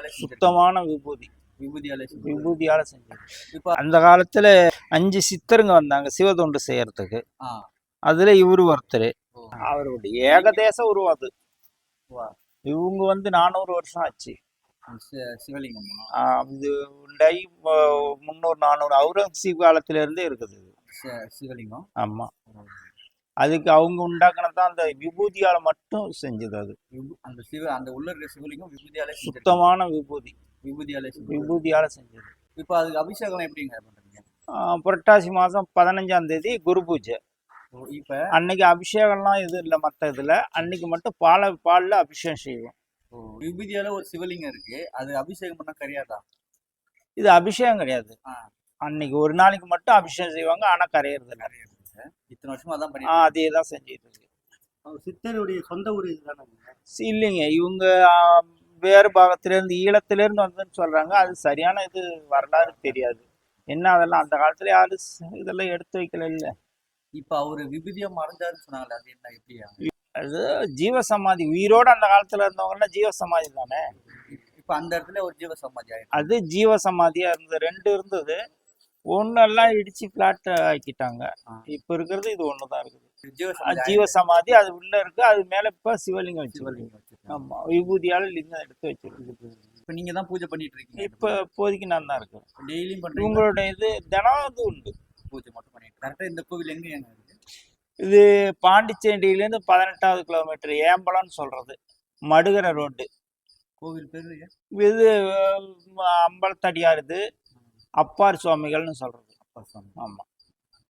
விபூதியாலே. சுத்தமான விபூதி. விபூதியாலே. விபூதியால செஞ்சது. இப்போ அந்த காலத்துல அஞ்சு சித்தருங்க வந்தாங்க சிவதொண்டு செய்யறதுக்கு. ஆ. அதுல இவரு ஒருத்தர். அவருடைய ஏகதேச வா. இவங்க வந்து நானூறு வருஷம் ஆச்சு. சி- சிவலிங்கம்மா ஆஹ் இது உண்டாகி மு- முந்நூறு நானூறு அவுரங்கசீப் காலத்துல இருந்தே இருக்குது சிவலிங்கம்? ஆமா. அதுக்கு அவங்க உண்டாக்குனது தான் அந்த விபூதியால மட்டும் செஞ்சது அது. அந்த சிவ அந்த உள்ள இருக்கிற சிவலிங்கம் விபூதியாலே. சுத்தமான விபூதி. விபூதியாலே. விபூதியால செஞ்சது. இப்போ அதுக்கு அபிஷேகம் எப்படிங்க பண்றீங்க? ஆஹ் புரட்டாசி மாசம் பதினஞ்சாம் தேதி குரு பூஜை. இப்ப? அன்னைக்கு அபிஷேகம்லாம் எதுவும் இல்லை மற்ற இதுல. அன்னைக்கு மட்டும் பால பால்ல அபிஷேகம் செய்வோம். விபூதியால ஒரு சிவலிங்கம் இருக்கு. அது அபிஷேகம் பண்ணா கரையாதா? இது அபிஷேகம் கிடையாது. அன்னைக்கு ஒரு நாளைக்கு மட்டும் அபிஷேகம் செய்வாங்க. ஆனா கரையிறது இல்லை இத்தனை வருஷமா பண்ணிட்டு அதே தான் செஞ்சுட்டு இருக்கு. சித்தருடைய சொந்த ஊர் இதுதானே? சி- இல்லைங்க. இவங்க வேறு பாகத்துல இருந்து ஈழத்துல இருந்து வந்ததுன்னு சொல்றாங்க. அது சரியான இது வரலாறு தெரியாது. என்ன அதெல்லாம் அந்த காலத்துல யாரு ஸ்- இதெல்லாம் எடுத்து வைக்கல இல்ல. இப்ப அவரு விபூதியா மறைஞ்சாருன்னு சொன்னாங்கல்ல அது என்ன எப்படியா அது? ஜீவசமாதி. உயிரோட அந்த காலத்துல இருந்தவங்கன்னா ஜீவசமாதி தானே? இப்ப அந்த இடத்துல ஒரு ஜீவ சமாதி ஆயிடும் அது ஜீவசமாதியா இருந்தது. ரெண்டு இருந்தது. ஒன்னெல்லாம் இடிச்சு பிளாட் ஆக்கிட்டாங்க. இப்ப இருக்கிறது இது ஒண்ணுதான் இருக்குது. ஜீவ அது சமாதி. அது உள்ள இருக்கு அது மேல இப்ப சிவலிங்கம் வச்சு சிவலிங்கம். ஆமா விபூதியால லிங்கம் எடுத்து வச்சிருக்கு. இப்ப நீங்க தான் பூஜை பண்ணிட்டு இருக்கீங்க. இப்ப இப்போதைக்கு நான் தான் இருக்கேன். டெய்லியும் பண்றீங்க உங்களோட இது தினம் இது உண்டு. பூஜை மட்டும் பண்ணிட்டு. கரெக்டா இந்த கோவில் எங்க எங்க இது பாண்டிச்சேரியிலேருந்து பதினெட்டாவது கிலோமீட்டர் ஏம்பலம்னு சொல்றது. மடுகரை ரோடு கோவில் பேரு இது அம்பலத்தடியார் இது. அப்பார் சுவாமிகள்னு சொல்றது. அப்பா சாமி ஆமா.